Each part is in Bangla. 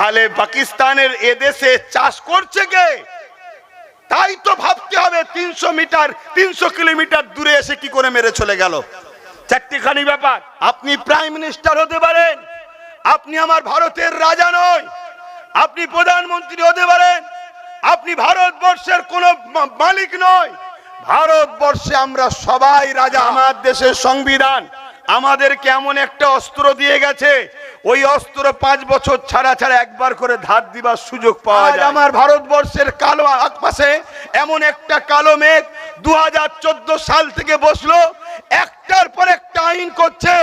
তাহলে পাকিস্তানের এদেশে চাষ করছে কে? তাই তো ভাবতে হবে তিনশো মিটার, তিনশো কিলোমিটার দূরে এসে কি করে মেরে চলে গেল? চারটিখানি ব্যাপার। আপনি প্রাইম মিনিস্টার হতে পারেন। আপনি আমার ভারতের রাজা নয়। আপনি প্রধানমন্ত্রী হতে পারেন। আপনি ভারতবর্ষের কোন মালিক নয়। ভারতবর্ষে আমরা সবাই রাজা। আমার দেশের সংবিধান আমাদেরকে এমন একটা অস্ত্র দিয়ে গেছে ওই অস্ত্র পাঁচ বছর ছাড়া ছাড়া একবার করে ধার দিবার সুযোগ পাওয়া যায়। আমার ভারতবর্ষের কালো আকাশে এমন একটা কালো মেঘ দুহাজার চোদ্দ সাল থেকে বসল। একটার পর একটা আইন করছে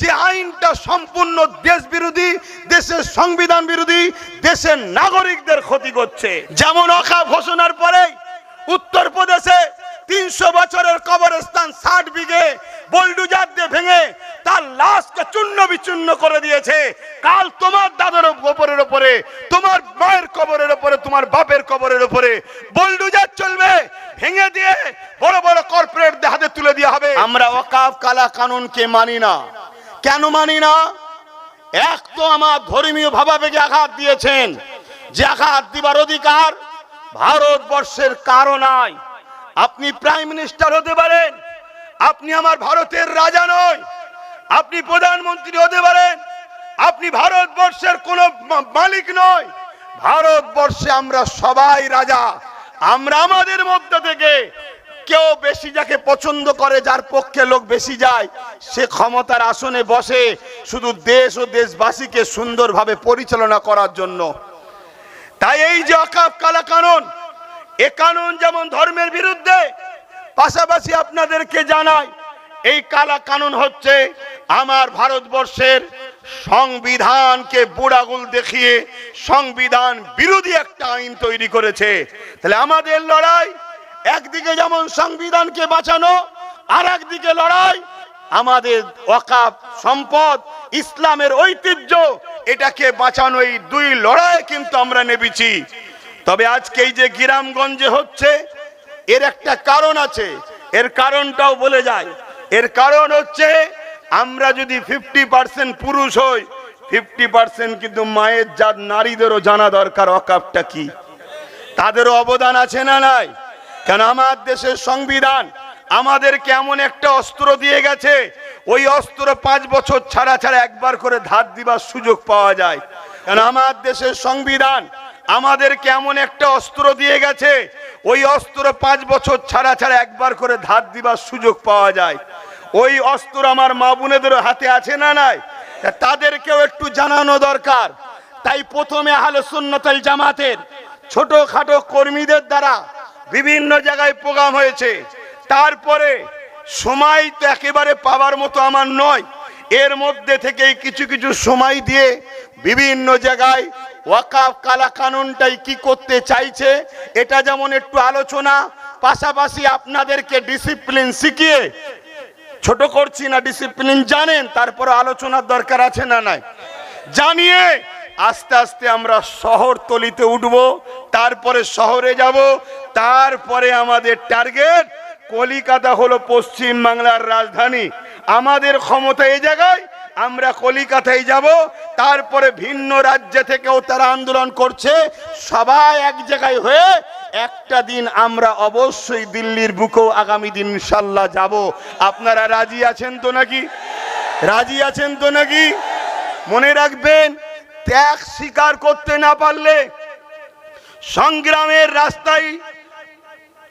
যে আইনটা সম্পূর্ণ দেশ বিরোধী দেশের সংবিধান বিরোধী দেশের নাগরিকদের ক্ষতি করছে। যেমন অখা ঘোষণার পরেই উত্তরপ্রদেশে তিনশো বছরের কবরস্থান ষাট বিঘে বল্ডুজার দিয়ে ভেঙে তার লাশকে চূর্ণ বিচূর্ণ করে দিয়েছে। কাল তোমার দাদার কবরের ওপরে, তোমার মায়ের কবরের ওপরে, তোমার বাপের কবরের ওপরে বল্ডুজার চলবে, ভেঙে দিয়ে বড় বড় কর্পোরেট হাতে তুলে দেওয়া হবে। আমরা ওয়াকাফ কালা কানুনকে মানি না। কেন মানি না? এক তো আমার ধর্মীয় ভাবাবেগে আঘাত দিয়েছেন। যে আঘাত দিবার অধিকার ভারতবর্ষের কারও নাই। আপনি প্রাইম মিনিস্টার হতে পারেন, আপনি আমার ভারতের রাজা নয়। আপনি প্রধানমন্ত্রী হতে পারেন, আপনি ভারতবর্ষের কোন মালিক নয়। ভারতবর্ষে আমরা সবাই রাজা। আমরা আমাদের মধ্যে থেকে কেউ বেশি যাকে পছন্দ করে, যার পক্ষে লোক বেশি যায়, সে ক্ষমতার আসনে বসে শুধু দেশ ও দেশবাসীকে সুন্দরভাবে পরিচালনা করার জন্য। তাই এই যে অকাপ কালা কানুন এ কানুন যেমন ধর্মের বিরুদ্ধে, পাশাপাশি আপনাদেরকে জানাই, এই কালা কানুন হচ্ছে আমার ভারতবর্ষের সংবিধানকে বুড়াগুল দেখিয়ে সংবিধান বিরোধী একটা আইন তৈরি করেছে। তাহলে আমাদের লড়াই, একদিকে যেমন সংবিধানকে বাঁচানো, আর একদিকে লড়াই আমাদের ওয়াকাফ সম্পদ, ইসলামের ঐতিহ্য, এটাকে বাঁচানো এই দুই লড়াই কিন্তু আমরা নেবেছি তবে আজকে এই যে গ্রামগঞ্জে হচ্ছে, এর একটা কারণ আছে। এর কারণটাও বলে যায়। এর কারণ হচ্ছে আমরা যদি ফিফটি পার্সেন্ট পুরুষ হই ফিফটি পার্সেন্ট কিন্তু মায়ের জাত, নারীদেরও জানা দরকার, অকাপটা কি? তাদেরও অবদান আছে না নাই? কেন আমার দেশের সংবিধান আমাদের কেমন একটা অস্ত্র দিয়ে গেছে, ওই অস্ত্র পাঁচ বছর ছাড়া ছাড়া একবার করে ধার দিবার সুযোগ পাওয়া যায়। কেন আমার দেশের সংবিধান আমাদের কেমন একটা অস্ত্র দিয়ে গেছে, ওই অস্ত্র পাঁচ বছর ছাড়া ছাড়া একবার করে ধার দিবার সুযোগ পাওয়া যায়। ওই অস্ত্র আমার মা বোনেদের হাতে আছে না নাই? তাদেরকেও একটু জানানো দরকার। তাই প্রথমে আহলে সুন্নতাল জামাতের ছোটখাটো কর্মীদের দ্বারা বিভিন্ন জায়গায় প্রোগ্রাম হয়েছে। তারপরে সময় তো একেবারে পাওয়ার মতো আমার নয়। এর মধ্যে থেকেই কিছু কিছু সময় দিয়ে বিভিন্ন জায়গায় ওয়াকাফ কালা কানুনটাই কি করতে চাইছে, এটা যেমন একটু আলোচনা, পাশাপাশি আপনাদেরকে ডিসিপ্লিন শিখিয়ে ছোট করছি না ডিসিপ্লিন জানেন, তারপরে আলোচনার দরকার আছে না নাই? জানিয়ে আস্তে আস্তে আমরা শহর তলিতে উঠব, তারপরে শহরে যাব, তারপরে আমাদের টার্গেট কলিকাতা হলো পশ্চিম বাংলার রাজধানী। আমাদের ক্ষমতা এই জায়গায়, আমরা কলিকাতায় যাব, তারপরে ভিন্ন রাজ্য থেকেও তারা আন্দোলন করছে, সবাই এক জায়গায় হয়ে একটা দিন আমরা অবশ্যই দিল্লির বুকেও আগামী দিন ইনশাল্লাহ যাব। আপনারা রাজি আছেন তো নাকি? রাজি আছেন তো নাকি? মনে রাখবেন, ত্যাগ স্বীকার করতে না পারলে সংগ্রামের রাস্তায়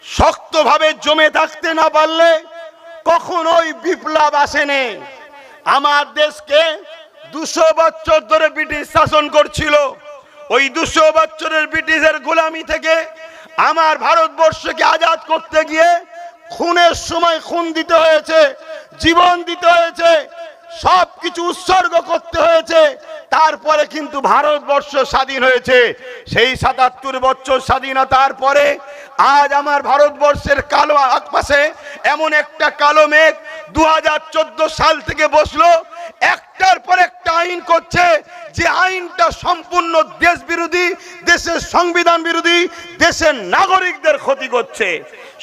শক্তভাবে জমে থাকতে না পারলে কখনোই বিপ্লব আসেনি আমার দেশকে দুশো বছর ধরে ব্রিটিশ শাসন করছিল। ওই দুশো বছরের ব্রিটিশের গোলামি থেকে আমার ভারতবর্ষকে আজাদ করতে গিয়ে খুনের সময় খুন দিতে হয়েছে, জীবন দিতে হয়েছে সব কিছু উৎসর্গ করতে হয়েছে, তারপরে কিন্তু ভারতবর্ষ স্বাধীন হয়েছে। সেই সাতাত্তর বছর স্বাধীনতার পরে আজ আমার ভারতবর্ষের কালো আকপাশে এমন একটা কালো মেঘ দু হাজার চোদ্দ সাল থেকে বসল একটার পর একটা আইন করছে যে আইনটা সম্পূর্ণ দেশ বিরোধী, দেশের সংবিধান বিরোধী, দেশের নাগরিকদের ক্ষতি করছে।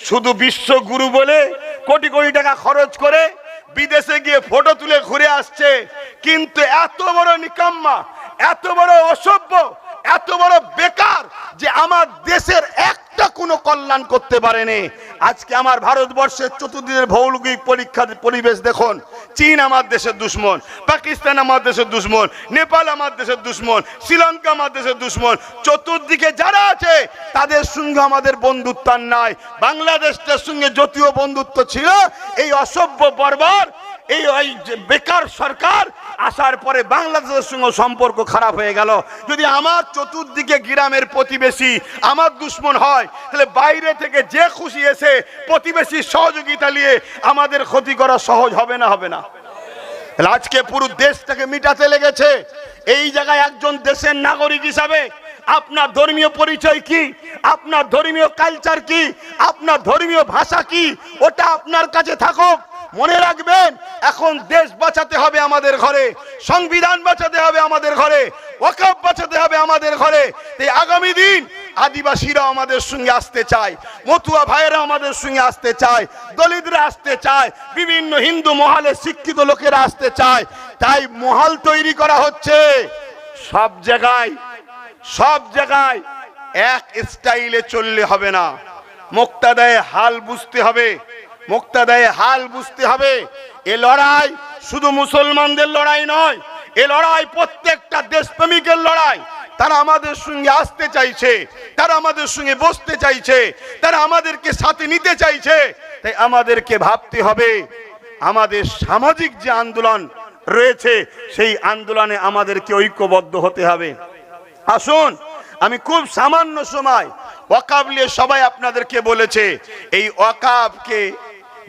শুধু বিশ্বগুরু বলে কোটি কোটি টাকা খরচ করে বিদেশে গিয়ে ফটো তুলে ঘুরে আসছে। কিন্তু এত বড় নিকাম্মা, এত বড় অসভ্য, এত বড় বেকার যে আমার দেশের একটা কোনো কল্যাণ করতে পারেনি। আজকে আমার ভারতবর্ষের চতুর্দিনের ভৌগোলিক পরীক্ষার পরিবেশ দেখুন। চীন আমার দেশের দুশ্মন, পাকিস্তান আমার দেশের দুশ্মন, নেপাল আমার দেশের দুশ্মন, শ্রীলঙ্কা আমার দেশের দুশ্মন। চতুর্দিকে যারা আছে, তাদের সঙ্গে আমাদের বন্ধুত্ব নাই। বাংলাদেশটার সঙ্গে যতীয় বন্ধুত্ব ছিল, এই অসভ্য বর্বর এই ওই বেকার সরকার আসার পরে বাংলাদেশের সঙ্গে সম্পর্ক খারাপ হয়ে গেল। যদি আমার চতুর্দিকে গ্রামের প্রতিবেশী আমার দুশ্মন হয়, তাহলে বাইরে থেকে যে খুশি এসে প্রতিবেশীর সহযোগিতা নিয়ে আমাদের ক্ষতি করা সহজ হবে না হবে না। আজকে পুরো দেশটাকে মিটাতে লেগেছে। এই জায়গায় একজন দেশের নাগরিক হিসাবে আপনার ধর্মীয় পরিচয় কি? আপনার ধর্মীয় কালচার কি? আপনার ধর্মীয় ভাষা কি? ওটা আপনার কাছে থাকুক। মনে রাখবেন, এখন দেশ বাঁচাতে হবে আমাদের ঘরে, সংবিধান বাঁচাতে হবে আমাদের ঘরে, ওয়াকফ বাঁচাতে হবে আমাদের ঘরে। এই আগামী দিন আদিবাসীরা আমাদের সঙ্গে আসতে চায়, মতুয়া ভাইয়েরা আমাদের সঙ্গে আসতে চায়, দলিতরা আসতে চায়, বিভিন্ন হিন্দু মহলে শিক্ষিত লোকেরা আসতে চায়। তাই মহল তৈরি করা হচ্ছে সব জায়গায় সব জায়গায় এক স্টাইলে চললে হবে না। মুক্তাদায় হাল বুঝতে হবে। মুক্তাদায় হাল বুঝতে হবে। এ লড়াই শুধু মুসলমানদের লড়াই নয়, এ লড়াই প্রত্যেকটা দেশপ্রেমিকের লড়াই। তারা আমাদের সঙ্গে আসতে চাইছে, তারা আমাদের সঙ্গে বসতে চাইছে, তারা আমাদেরকে সাথে নিতে চাইছে। তাই আমাদেরকে ভাবতে হবে, আমাদের সামাজিক যে আন্দোলন রয়েছে, সেই আন্দোলনে আমাদেরকে ঐক্যবদ্ধ হতে হবে। আসুন, আমি খুব সামান্য সময় ওয়াকাব নিয়ে সবাই আপনাদেরকে বলেছে, এই ওয়াকাবকে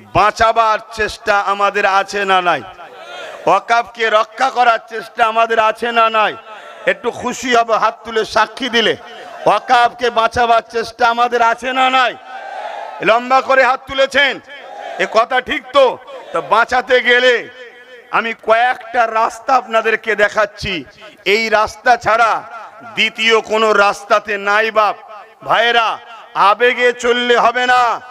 বাঁচাবার চেষ্টা আমাদের আছে না নাই? ওয়াকাবকে রক্ষা করার চেষ্টা আমাদের আছে না নাই? একটু খুশি হবে, হাত তুলে সাক্ষী দিলে। ওয়াকাবকে বাঁচাবার চেষ্টা আমাদের আছে না নাই? লম্বা করে হাত তুলেছেন? এ কথা ঠিক তো? তো বাঁচাতে গেলে আমি কয়েকটা রাস্তা আপনাদেরকে দেখাচ্ছি। এই রাস্তা ছাড়া দ্বিতীয় কোনো রাস্তাতে নাই বাপ। ভাইয়েরা, আবেগে চললে হবে না।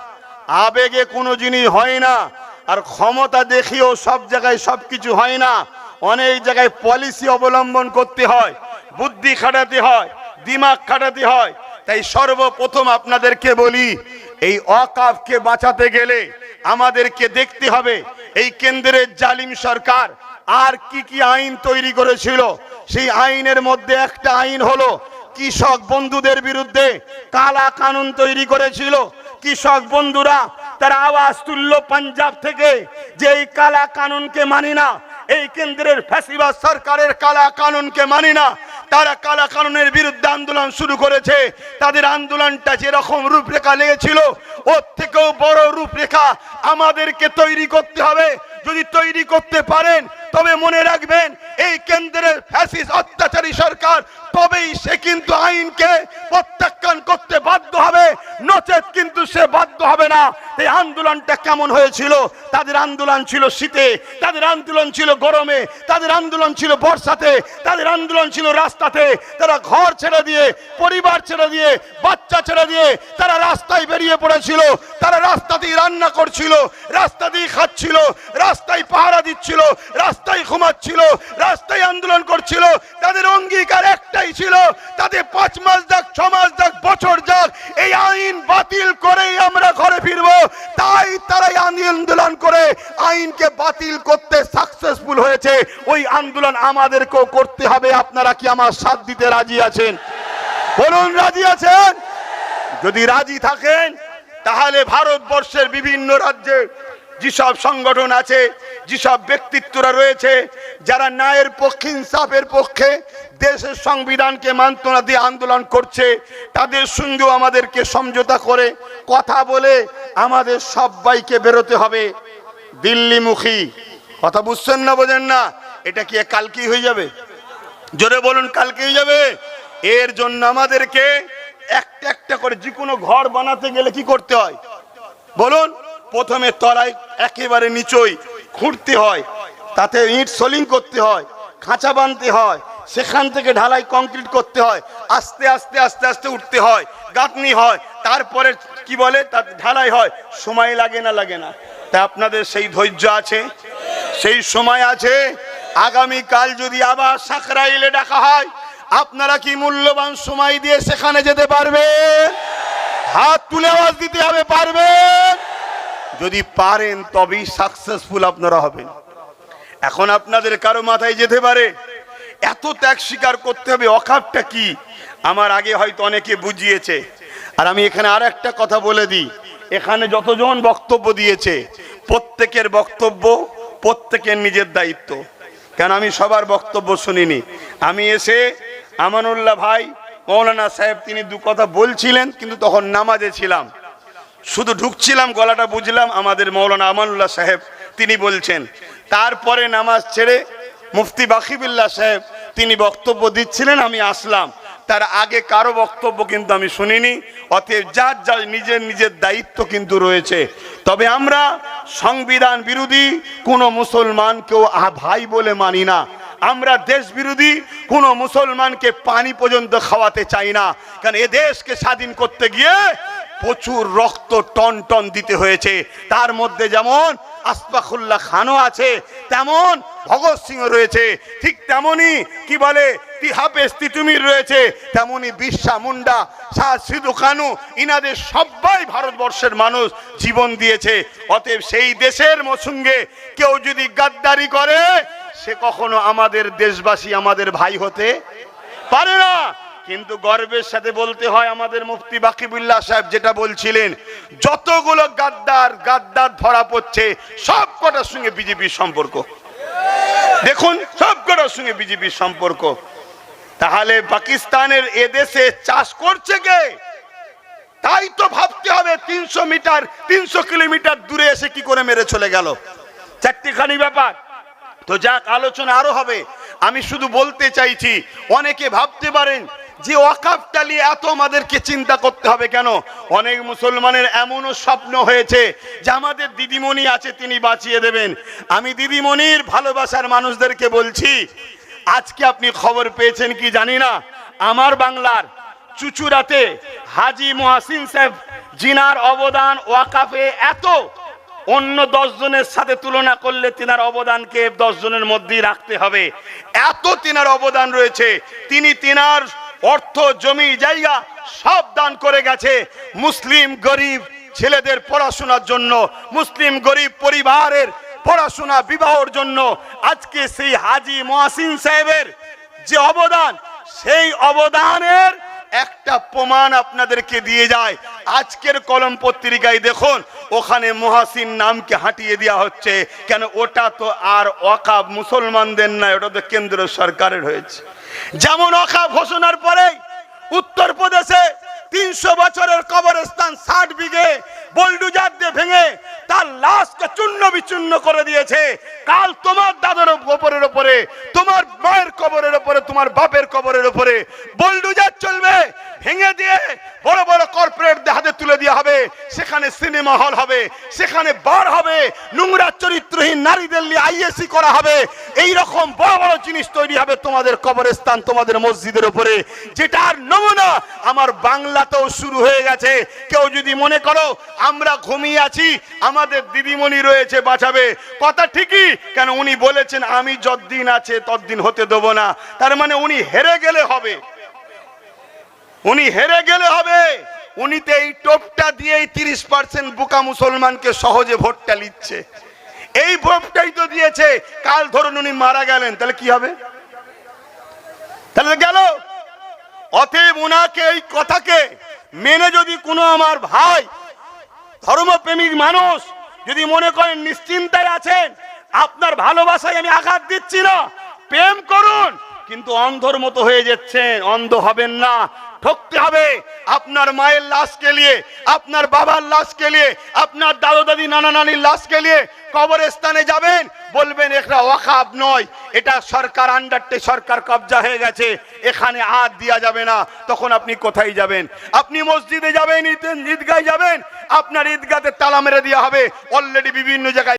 আবেগে কোনো জিনিস হয় না। আর ক্ষমতা দেখিয়েও সব জায়গায় সব কিছু হয় না। অনেক জায়গায় পলিসি অবলম্বন করতে হয়। বুদ্ধি খাটাতে হয়। দিমাগ খাটাতে হয়। তাই সর্বপ্রথম আপনাদেরকে বলি, এই অকাফকে বাঁচাতে গেলে আমাদেরকে দেখতে হবে, এই কেন্দ্রের জালিম সরকার আর কি কি আইন তৈরি করেছিল। সেই আইনের মধ্যে একটা আইন হলো, কৃষক বন্ধুদের বিরুদ্ধে কালা কানুন তৈরি করেছিল। কৃষক বন্ধুরা, তারা আওয়াজ তুললো পাঞ্জাব থেকে যে এই কালা কানুনকে মানি না, এই কেন্দ্রের ফ্যাসিবাদ সরকারের কালা কানুনকে মানি না, তারা কালা কানুনের বিরুদ্ধে আন্দোলন শুরু করেছে। তাদের আন্দোলনটা যেরকম রূপরেখা লেগেছিল, ওর থেকেও বড় রূপরেখা আমাদেরকে তৈরি করতে হবে। যদি তৈরি করতে পারেন, তবে মনে রাখবেন, এই কেন্দ্রের ফ্যাসিস অত্যাচারী সরকার, তবেই সে কিন্তু আইনকে প্রত্যাখ্যান করতে বাধ্য হবে। নচেত কিন্তু সে বাধ্য হবে না। এই আন্দোলনটা কেমন হয়েছিল? তাদের আন্দোলন ছিল শীতে, তাদের আন্দোলন ছিল গরমে, তাদের আন্দোলন ছিল বর্ষাতে, তাদের আন্দোলন ছিল রাস্তাতে। তারা ঘর ছেড়ে দিয়ে, পরিবার ছেড়ে দিয়ে, বাচ্চা ছেড়ে দিয়ে তারা রাস্তায় বেরিয়ে পড়েছিল। তারা রাস্তাতেই রান্না করছিল, রাস্তাতেই খাচ্ছিল, রাস্তায় পাহারা দিচ্ছিল, রাস্তায় ঘুমাচ্ছিল, রাস্তায় আন্দোলন করছিল। তাদের অঙ্গীকার একটাই ছিল, তাদের পাঁচ মাস যাক, ছ মাস যাক, বছর যাক, এই আইন বাতিল করেই আমরা ঘরে ফিরবো। তাই তারাই আন্দোলন করে আইনকে বাতিল করতে সাকসেসফুল হয়েছে। ওই আন্দোলন আমাদেরকেও করতে হবে। আপনারা কি আমার সাথ দিতে রাজি আছেন? বলুন, রাজি আছেন? যদি রাজি থাকেন, তাহলে ভারতবর্ষের বিভিন্ন রাজ্যে যেসব সংগঠন আছে যেসব ব্যক্তিত্বরা রয়েছে, যারা ন্যায়ের পক্ষে, ইনসাফের পক্ষে দেশের সংবিধানকে মান্তনা দিয়ে আন্দোলন করছে, তাদের সঙ্গেও আমাদেরকে সমঝোতা করে কথা বলে আমাদের সবাইকে বেরোতে হবে। দিল্লিমুখী। কথা বুঝছেন না, বোঝেন না? এটা কি কালকেই হয়ে যাবে? জোরে বলুন কালকে হয়ে যাবে? এর জন্য আমাদেরকে একটা একটা করে যে কোনো ঘর বানাতে গেলে কি করতে হয়? বলুন, প্রথমে তলায় একেবারে নিচই খুঁড়তে হয়, তাতে ইট সোলিং করতে হয়, খাঁচা বানতে হয়, সেখান থেকে ঢালাই কংক্রিট করতে হয়, আস্তে আস্তে আস্তে আস্তে উঠতে হয়, গাঁথনি হয়, তারপরে কি বলে? তার ঢালাই হয়, সময় লাগে না লাগে না। তা আপনাদের সেই ধৈর্য আছে? সেই সময় আছে? আগামী কাল যদি আবার সাকরাইলে ডাকা হয়, আপনারা কি মূল্যবান সময় দিয়ে সেখানে যেতে পারবে হাত তুলে আওয়াজ দিতে হবে, পারবেন? যদি পারেন তবেই সাকসেসফুল আপনারা হবেন। এখন আপনাদের কারও মাথায় যেতে পারে? এত ত্যাগ স্বীকার করতে হবে অকাপটা কি? আমার আগে হয়তো অনেকে বুঝিয়েছে। আর আমি এখানে আর একটা কথা বলে দিই। এখানে যতজন বক্তব্য দিয়েছে, প্রত্যেকের বক্তব্য প্রত্যেকের নিজের দায়িত্ব। কেন আমি সবার বক্তব্য শুনিনি? আমি এসে আমানুল্লাহ ভাই, মৌলানা সাহেব তিনি দু কথা বলছিলেন, কিন্তু তখন নামাজে ছিলাম। শুধু ঢুকছিলাম, গলাটা বুঝলাম আমাদের মৌলানা আমানুল্লাহ সাহেব, তিনি বলছেন। তারপরে নামাজ ছেড়ে মুফতি বাকিবুল্লাহ সাহেব, তিনি বক্তব্য দিচ্ছিলেন, আমি আসলাম। তার আগে কারও বক্তব্য কিন্তু আমি শুনিনি, অতএব যার যার নিজের নিজের দায়িত্ব কিন্তু রয়েছে। তবে আমরা সংবিধান বিরোধী, কোনো মুসলমানকেও ভাই বলে মানি না। আমরা দেশ বিরোধী, কোনো মুসলমানকে পানি পর্যন্ত খাওয়াতে চাই না। কারণ এ দেশকে স্বাধীন করতে গিয়ে প্রচুর রক্ত টন টন দিতে হয়েছে। তার মধ্যে যেমন আসফাকুল্লাহ খানও আছে, তেমন ভগৎ সিং রয়েছে। ঠিক তেমনি কি বলে তিহাপেস তিতুমির রয়েছে তেমনি বিরসা মুন্ডা, শাহ সিধু কানু ইনাদের সবাই ভারতবর্ষের মানুষ জীবন দিয়েছে। অতএব সেই দেশের সঙ্গে কেউ যদি গাদ্দারি করে, সে কখনো আমাদের দেশবাসী আমাদের ভাই হতে পারে না। কিন্তু গর্বের সাথে বলতে হয় আমাদের মুফতি বাকিবুল্লাহ সাহেব যেটা বলছিলেন, যতগুলো গাদ্দার গাদ্দার ধরা পড়ছে, সব কটার সঙ্গে বিজেপির সম্পর্ক। দেখুন, সব কটার সঙ্গে বিজেপির সম্পর্ক। তাহলে পাকিস্তানের এদেশে চাষ করছে কে? তাই তো ভাবতে হবে তিনশো মিটার, তিনশো কিলোমিটার দূরে এসে কি করে মেরে চলে গেল? চারটিখানি ব্যাপার। তো যাক, আলোচনা আরও হবে। আমি শুধু বলতে চাইছি, অনেকে ভাবতে পারেন যে ওয়াকাফটা নিয়ে এত আমাদেরকে চিন্তা করতে হবে কেন? অনেক মুসলমানের এমনও স্বপ্ন হয়েছে যে আমাদের দিদিমণি আছে, তিনি বাঁচিয়ে দেবেন। আমি দিদিমণির ভালোবাসার মানুষদেরকে বলছি, আজকে আপনি খবর পেয়েছেন কি জানি না? আমার বাংলার চুচুড়াতে হাজি মহাসিন সাহেব, জিনার অবদান ওয়াকাফে এত। অন্য জনের সাথে তুলনা করলে তিনার অবদানকে জনের মধ্যেই রাখতে হবে। এত তিনার অবদান রয়েছে, তিনি তিনার অর্থ, জমি, জায়গা সব দান করে গেছে। মুসলিম, গরিব ছেলেদের পড়াশোনার জন্য, মুসলিম, গরিব পরিবারের পড়াশোনা, বিবাহর জন্য আজকে সেই হাজি মহাসিন সাহেবের যে অবদান, সেই অবদানের একটা প্রমাণ আপনাদেরকে দিয়ে যায়। আজকের কলম পত্রিকায় দেখুন, ওখানে মহাসিন নামকে হাঁটিয়ে দেওয়া হচ্ছে। কেন ওটা তো আর অকাব মুসলমানদের নয়, ওটা তো কেন্দ্র সরকারের হয়েছে। যেমন অকাব ঘোষণার পরে উত্তরপ্রদেশে তিনশো বছরের কবরস্থান ষাট বিঘে বল্ডুজার দিয়ে ভেঙে তার লাশকে চূর্ণ বিচূর্ণ করে দিয়েছে। কাল তোমার দাদার ওপরের ওপরে, তোমার মায়ের কবরের ওপরে, তোমার বাপের কবরের ওপরে বল্ডুজার চলবে, ভেঙে দিয়ে বড় বড় কর্পোরেট হাতে তুলে দেওয়া হবে, সেখানে সিনেমা হল হবে, সেখানে বার হবে, নোংরা চরিত্রহীন নারীদের নিয়ে আইএসি করা হবে। এই রকম বড় বড় জিনিস তৈরি হবে তোমাদের কবরস্থান, তোমাদের মসজিদের উপরে, যেটার নমুনা আমার বাংলাতেও শুরু হয়ে গেছে। কেউ যদি মনে করো, আমরা ঘুমিয়ে আছি, আমাদের দিদিমণি রয়েছে, বাঁচাবে। কথা ঠিকই, কেন উনি বলেছেন, আমি যতদিন আছে, ততদিন হতে দেবো না। তার মানে উনি হেরে গেলে হবে। উনি হেরে গেলে হবে। উনি তো এই টোপটা দিয়েই তিরিশ পার্সেন্ট বোকা মুসলমানকে সহজে ভোটটা নিচ্ছে। এই ভোটটাই তো দিয়েছে। কাল ধরুন উনি মারা গেলেন, তাহলে কি হবে? তাহলে গেল। অতএব উনাকে এই কথাকে মেনে যদি কোনো আমার ভাই ধর্মপ্রেমিক মানুষ যদি মনে করেন নিশ্চিন্তায় আছেন, আপনার ভালোবাসায় আমি আঘাত দিচ্ছি না, প্রেম করুন। কিন্তু অন্ধর মতো হয়ে যাচ্ছেন, অন্ধ হবেন না। ঠকতে হবে। আপনার মায়ের লাশকে নিয়ে, আপনার বাবার লাশকে নিয়ে, আপনার দাদু দাদি নানা নানির লাশকে নিয়ে কবরস্থানে যাবেন। বলবেন এটা ওয়াকাব নয়। এটা সরকার আন্ডারটে সরকার কবজা হয়ে গেছে। এখানে হাত দেওয়া যাবে না। তখন আপনি কোথায় যাবেন? আপনি মসজিদে যাবেন, ঈদ- ঈদগায় যাবেন। আপনার ঈদগাতে তালা মেরে দেওয়া হবে। অলরেডি বিভিন্ন জায়গায়